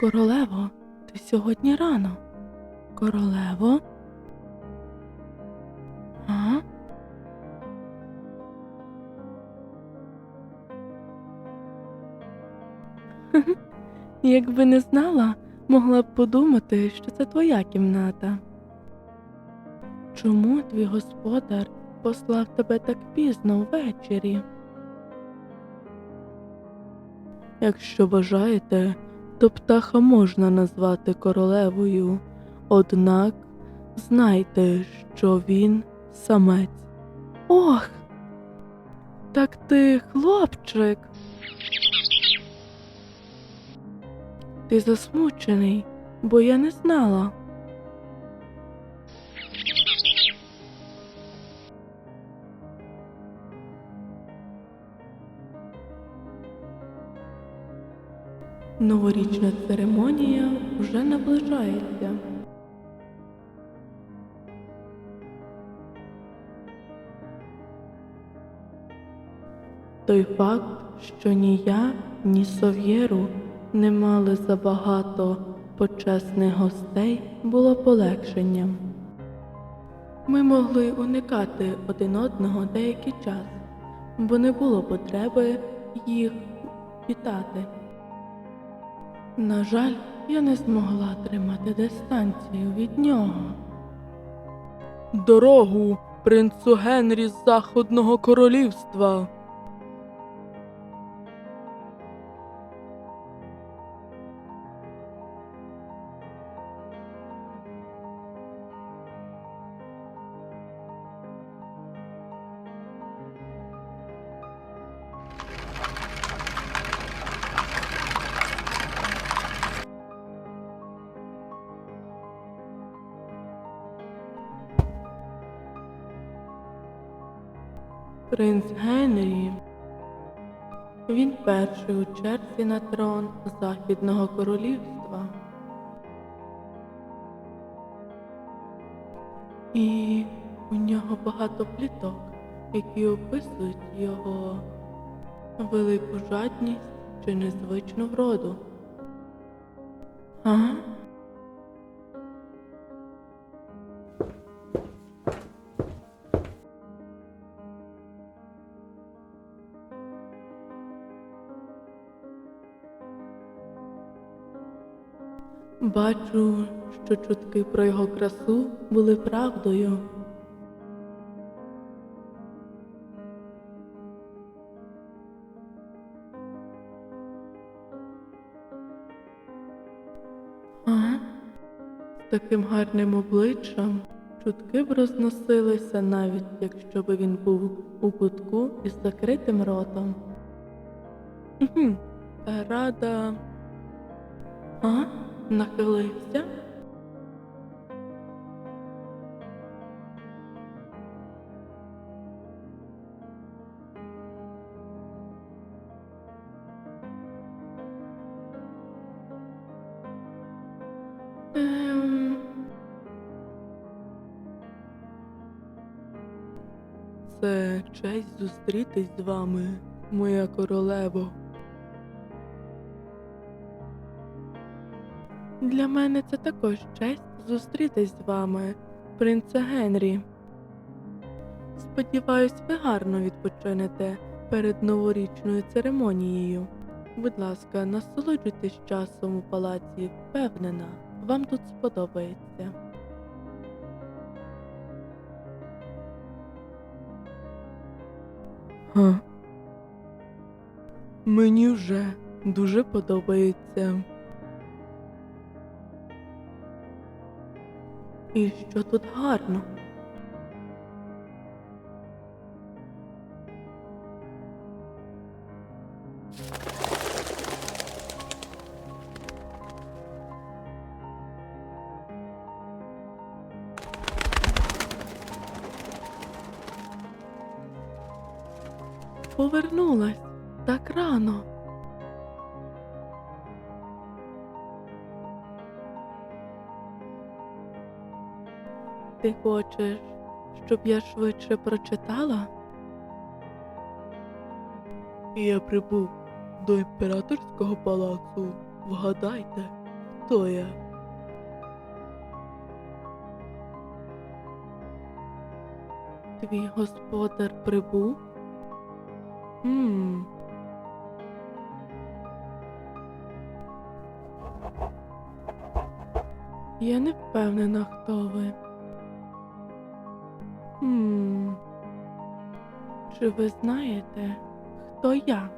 Королево, ти сьогодні рано. Королево? А? Якби не знала, могла б подумати, що це твоя кімната. Чому твій господар послав тебе так пізно ввечері? Якщо бажаєте, то птаха можна назвати королевою, однак знайте, що він самець. Ох, так ти хлопчик. Ти засмучений, бо я не знала. Новорічна церемонія вже наближається. Той факт, що ні я, ні Сов'єру не мали забагато почесних гостей, було полегшенням. Ми могли уникати один одного деякий час, бо не було потреби їх вітати. На жаль, я не змогла тримати дистанцію від нього. Дорогу принцу Генрі з Заходного королівства. Принц Генрі. Він перший у черзі на трон Західного королівства. І у нього багато пліток, які описують його велику жадність чи незвичну вроду. Бачу, що чутки про його красу були правдою. А? Таким гарним обличчям чутки б розносилися навіть якщо б він був у кутку із закритим ротом. Рада. А? Нахилився? Ем... Це честь зустрітись з вами, моя королево. Для мене це також честь зустрітись з вами, принце Генрі. Сподіваюсь, ви гарно відпочинете перед новорічною церемонією. Будь ласка, насолоджуйтесь часом у палаці, впевнена, вам тут сподобається. Га. Мені вже дуже подобається. І що тут гарно? Повернулась так рано. Ти хочеш, щоб я швидше прочитала? Я прибув до імператорського палацу. Вгадайте, хто я? Твій господар прибув? Хм. Я не впевнена, хто ви. Хм. Чи ви знаєте, хто я?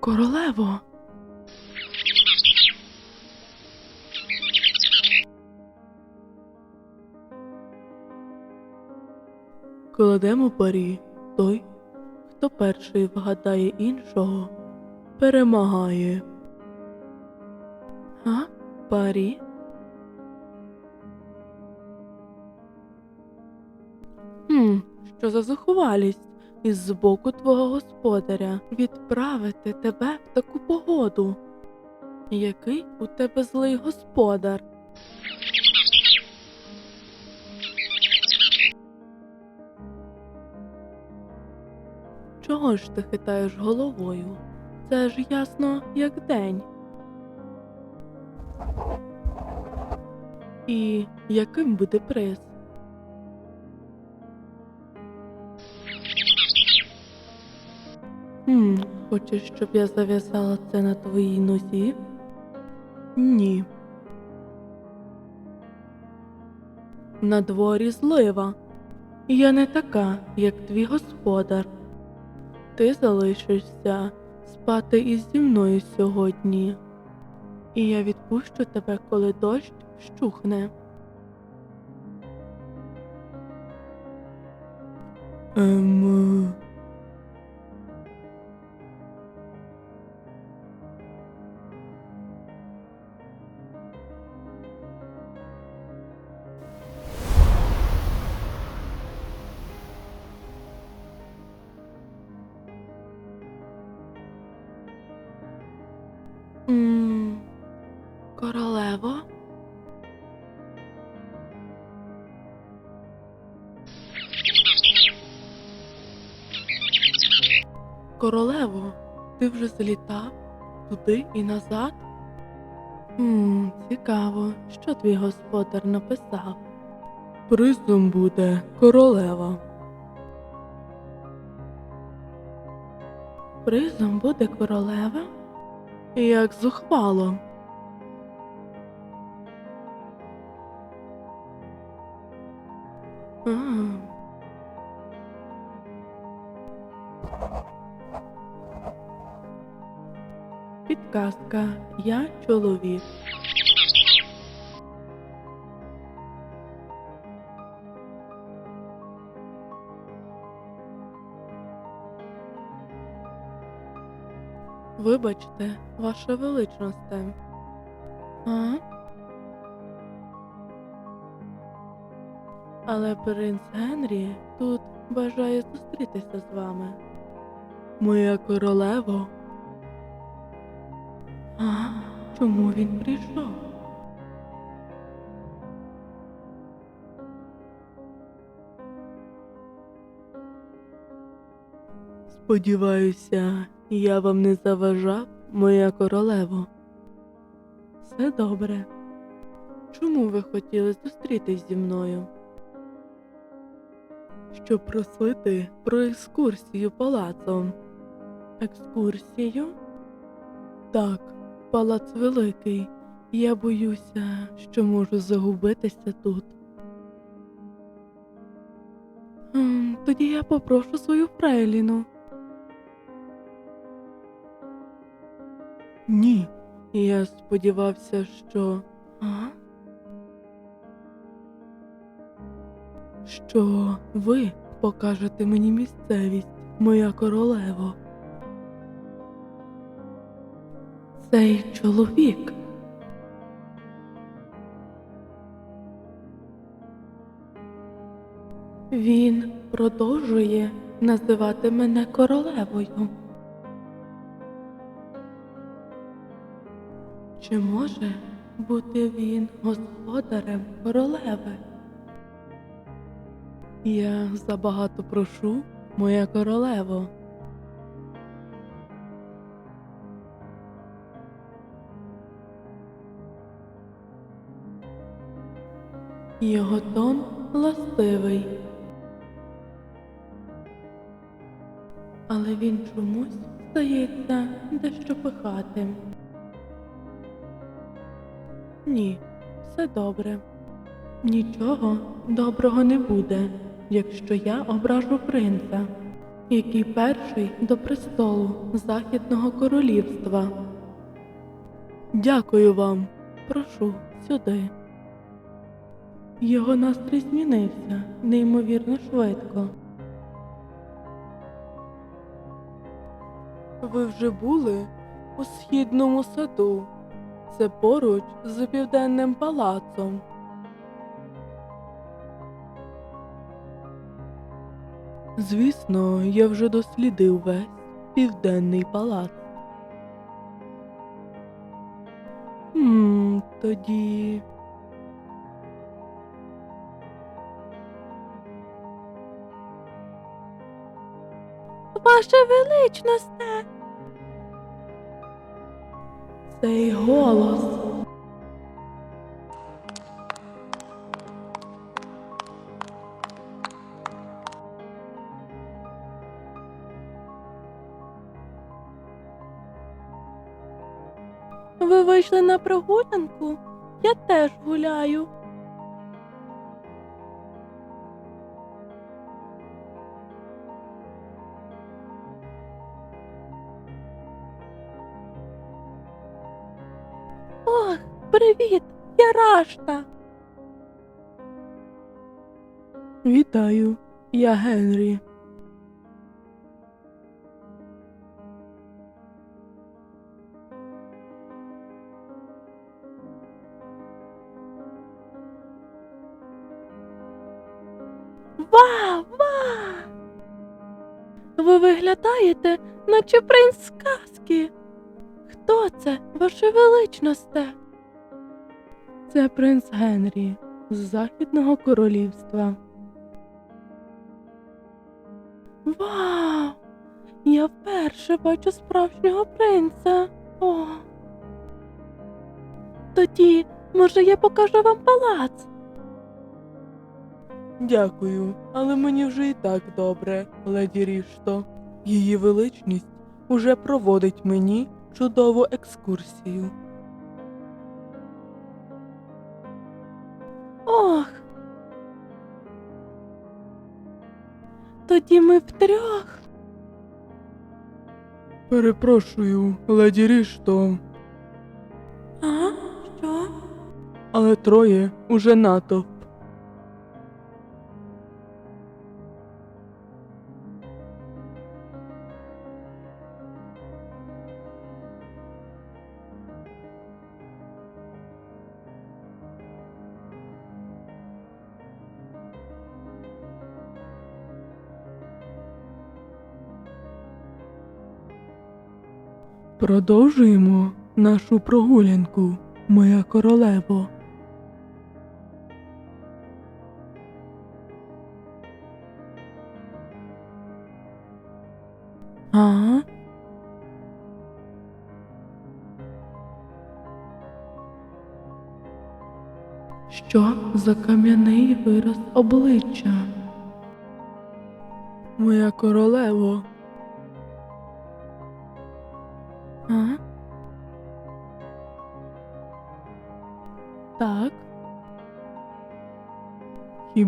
Королево. Кладемо парі. Той, хто перший вгадає іншого, перемагає. А? Парі? Хм, що за заховалість із боку твого господаря відправити тебе в таку погоду? Який у тебе злий господар? Чого ж ти хитаєш головою? Це ж ясно, як день. І яким буде приз? Хм, хочеш, щоб я зав'язала це на твоїй нозі? Ні. На дворі злива. Я не така, як твій господар. Ти залишишся спати із зі мною сьогодні, і я відпущу тебе, коли дощ щухне. М, Королево? Королево, ти вже злітав туди і назад? Хм, цікаво, що твій господар написав. Призом буде королева. Призом буде королева? Як зухвало. Підказка. Я чоловік. Вибачте, ваша величносте. А? Але принц Генрі тут бажає зустрітися з вами. Моя королево. А? Чому він прийшов? Сподіваюся, я вам не заважав, моя королево. Все добре. Чому ви хотіли зустрітись зі мною? Щоб просити про екскурсію палацом. Екскурсію? Так, палац великий. Я боюся, що можу загубитися тут. Ем, Тоді я попрошу свою фрейліну. Ні, я сподівався, що. А? Що ви покажете мені місцевість, моя королево. Цей чоловік. Він продовжує називати мене королевою. Чи може бути він господарем королеви. Я забагато прошу, моя королево. Його тон ластивий. Але він чомусь здається дещо пихатим. Ні, все добре. Нічого доброго не буде, якщо я ображу принца, який перший до престолу Західного королівства. Дякую вам. Прошу сюди. Його настрій змінився неймовірно швидко. Ви вже були у східному саду. Це поруч з південним палацом. Звісно, я вже дослідив весь південний палац. Хм, тоді. Ваше величносте. Цей голос. Ви вийшли на прогулянку? Я теж гуляю. Я Рашта. Вітаю, я Генрі. Вау, вау! Ви виглядаєте, наче принц сказки. Хто це, ваше величносте? Це принц Генрі з Західного королівства. Вау! Я вперше бачу справжнього принца. О. Тоді, може, я покажу вам палац. Дякую, але мені вже і так добре, леді Рішто. Її величність уже проводить мені чудову екскурсію. Тоді ми втрьох. Перепрошую, леді Рішто. А? Що? Але троє уже натовп. Продовжуємо нашу прогулянку, моя королево. А? Що за кам'яний вираз обличчя? Моя королево.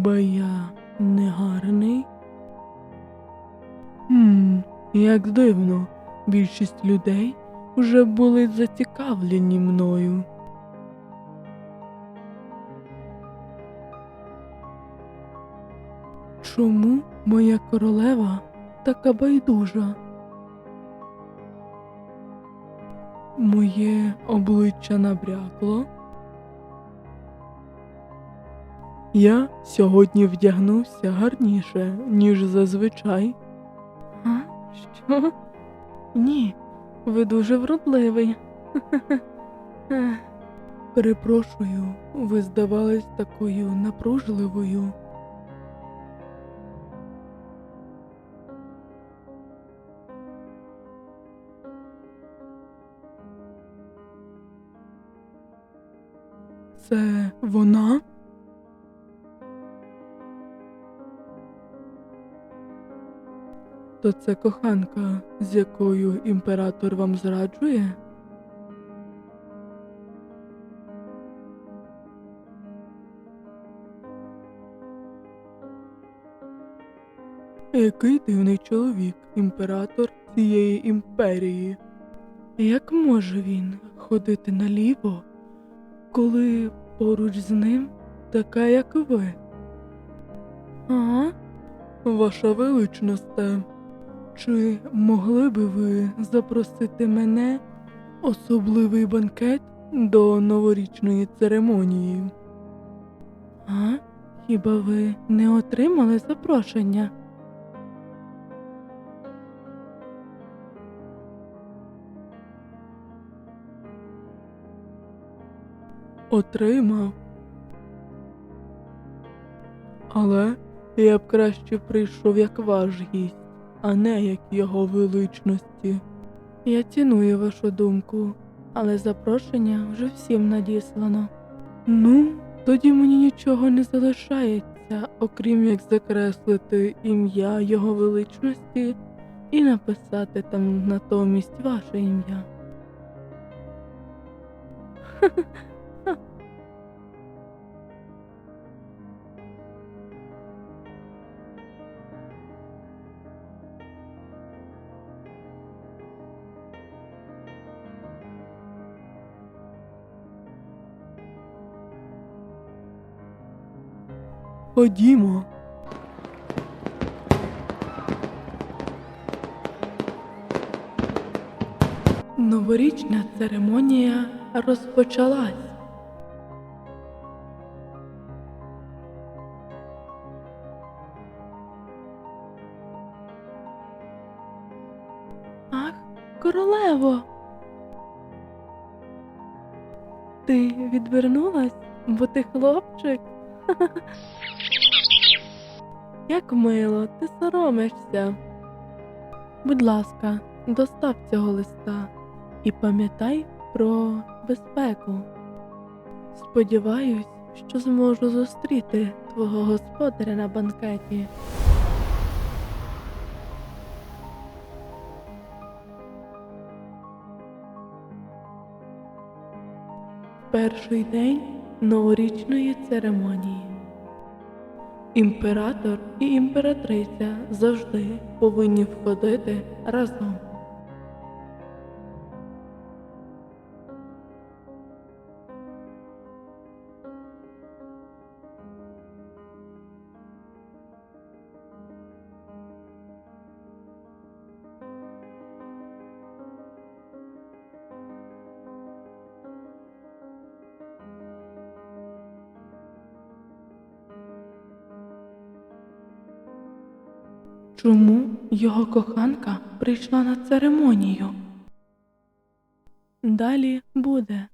Хіба я не гарний? Хм, як дивно, більшість людей вже були зацікавлені мною. Чому моя королева така байдужа? Моє обличчя набрякло. Я сьогодні вдягнувся гарніше, ніж зазвичай. А? Що? Ні, ви дуже вродливий. Перепрошую, ви здавались такою напружливою. Це вона? То це коханка, з якою імператор вам зраджує? Який дивний чоловік, імператор цієї імперії. Як може він ходити наліво, коли поруч з ним така, як ви? А? Ваша величносте, чи могли би ви запросити мене особливий банкет до новорічної церемонії? А? Хіба ви не отримали запрошення? Отримав. Але я б краще прийшов як ваш гість, а не як його величності. Я ціную вашу думку, але запрошення вже всім надіслано. Ну, тоді мені нічого не залишається, окрім як закреслити ім'я його величності і написати там натомість ваше ім'я. Ходімо. Новорічна церемонія розпочалась. Ах, королево. Ти відвернулась, бо ти хлопчик. Як мило, ти соромишся. Будь ласка, достав цього листа і пам'ятай про безпеку. Сподіваюсь, що зможу зустріти твого господаря на банкеті. Перший день новорічної церемонії. Імператор і імператриця завжди повинні входити разом. Чому його коханка прийшла на церемонію? Далі буде.